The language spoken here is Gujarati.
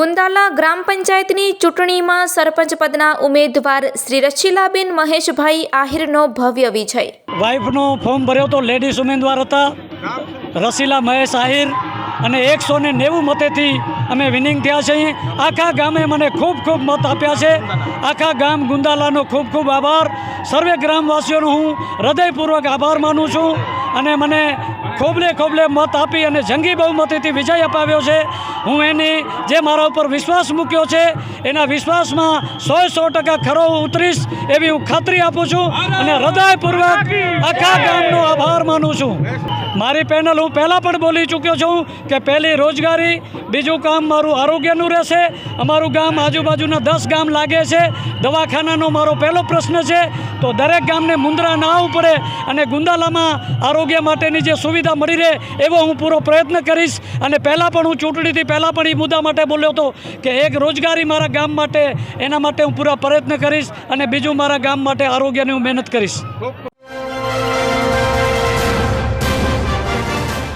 ગુંદાલા ગ્રામ પંચાયતની ચૂંટણીમાં સરપંચ પદના ઉમેદવાર શ્રી રચિલાબેન મહેશભાઈ આહિરનો ભવ્ય વિજય. વાઇફનો ફોર્મ ભર્યો તો લેડીઝ ઉમેદવાર હતા. રસીલા મહેશ આહિર અને એકસો ને નેવું મતેથી અમે વિનિંગ થયા છીએ. આખા ગામે મને ખૂબ ખૂબ મત આપ્યા છે. આખા ગામ ગુંદાલાનો ખૂબ ખૂબ આભાર. સર્વે ગ્રામવાસીઓનો હું હૃદયપૂર્વક આભાર માનું છું અને મને ખોબલે ખોબલે મત આપી અને જંગી બહુમતીથી વિજય અપાવ્યો છે. હું એની જે મારા ઉપર વિશ્વાસ મૂક્યો છે, એના વિશ્વાસમાં સો સો ટકા ખરો ઉતરીશ એવી હું ખાતરી આપું છું. અને હૃદયપૂર્વક આખા ગામનો આભાર માનું છું. મારી પેનલ હું પહેલાં પણ બોલી ચૂક્યો છું કે પહેલી રોજગારી, બીજું કામ મારું આરોગ્યનું રહેશે. અમારું ગામ આજુબાજુના દસ ગામ લાગે છે. દવાખાનાનો મારો પહેલો પ્રશ્ન છે. તો દરેક ગામને મુંદ્રા ના આવવું પડે અને ગુંદાલામાં આરોગ્ય માટેની જે સુવિધા મળી રહે એવો હું પૂરો પ્રયત્ન કરીશ. અને પહેલાં પણ હું ચૂંટણીથી પહેલાં પણ એ મુદ્દા માટે બોલ્યો હતો કે એક રોજગારી મારા ગામ માટે, એના માટે હું પૂરા પ્રયત્ન કરીશ અને બીજું મારા ગામ માટે આરોગ્યની હું મહેનત કરીશ.